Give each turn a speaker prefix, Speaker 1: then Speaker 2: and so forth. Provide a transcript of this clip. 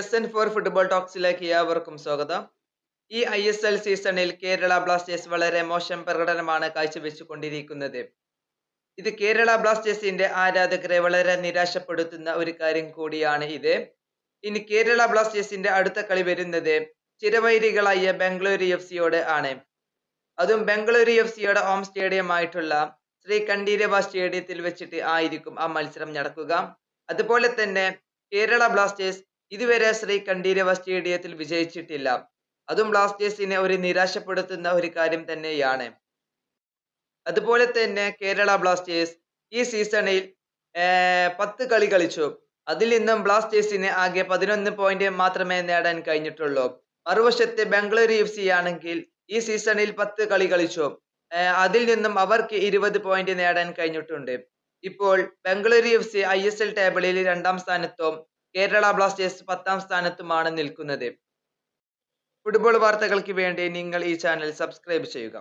Speaker 1: S N four football ടോക്സിലേക്ക് ഏവർക്കും സ്വാഗതം. ഈ ഐ എസ് എൽ സീസണിൽ കേരള ബ്ലാസ്റ്റേഴ്സ് വളരെ മോശം പ്രകടനമാണ് കാഴ്ചവെച്ചുകൊണ്ടിരിക്കുന്നത്. ഇത് കേരള ബ്ലാസ്റ്റേഴ്സിന്റെ ആരാധകരെ വളരെ നിരാശപ്പെടുത്തുന്ന ഒരു കാര്യം കൂടിയാണ് ഇത്. ഇനി കേരള ബ്ലാസ്റ്റേഴ്സിന്റെ അടുത്ത കളി വരുന്നത് ചിരവൈരികളായ ബംഗളൂരു എഫ് സിയോട് ആണ്. അതും ബംഗളൂരു എഫ് സിയുടെ ഹോം സ്റ്റേഡിയം ആയിട്ടുള്ള ശ്രീ കണ്ടീരവ സ്റ്റേഡിയത്തിൽ വെച്ചിട്ട് ആയിരിക്കും ആ മത്സരം നടക്കുക. അതുപോലെ തന്നെ കേരള ബ്ലാസ്റ്റേഴ്സ് ഇതുവരെ ശ്രീ കണ്ടീരവ സ്റ്റേഡിയത്തിൽ വിജയിച്ചിട്ടില്ല. അതും ബ്ലാസ്റ്റേഴ്സിനെ ഒരു നിരാശപ്പെടുത്തുന്ന ഒരു കാര്യം തന്നെയാണ്. അതുപോലെ തന്നെ കേരള ബ്ലാസ്റ്റേഴ്സ് ഈ സീസണിൽ പത്ത് കളി കളിച്ചു. അതിൽ നിന്നും ബ്ലാസ്റ്റേഴ്സിന് ആകെ പതിനൊന്ന് പോയിന്റ് മാത്രമേ നേടാൻ കഴിഞ്ഞിട്ടുള്ളൂ. മറുവശത്ത് ബംഗളൂരു എഫ് സി ആണെങ്കിൽ ഈ സീസണിൽ പത്ത് കളി കളിച്ചു. അതിൽ നിന്നും അവർക്ക് ഇരുപത് പോയിന്റ് നേടാൻ കഴിഞ്ഞിട്ടുണ്ട്. ഇപ്പോൾ Bengaluru F C I S L ടേബിളിൽ രണ്ടാം സ്ഥാനത്തും കേരള ബ്ലാസ്റ്റേഴ്സ് പത്താം സ്ഥാനത്തുമാണ് നിൽക്കുന്നത്. ഫുട്ബോൾ വാർത്തകൾക്ക് വേണ്ടി നിങ്ങൾ ഈ ചാനൽ സബ്സ്ക്രൈബ് ചെയ്യുക.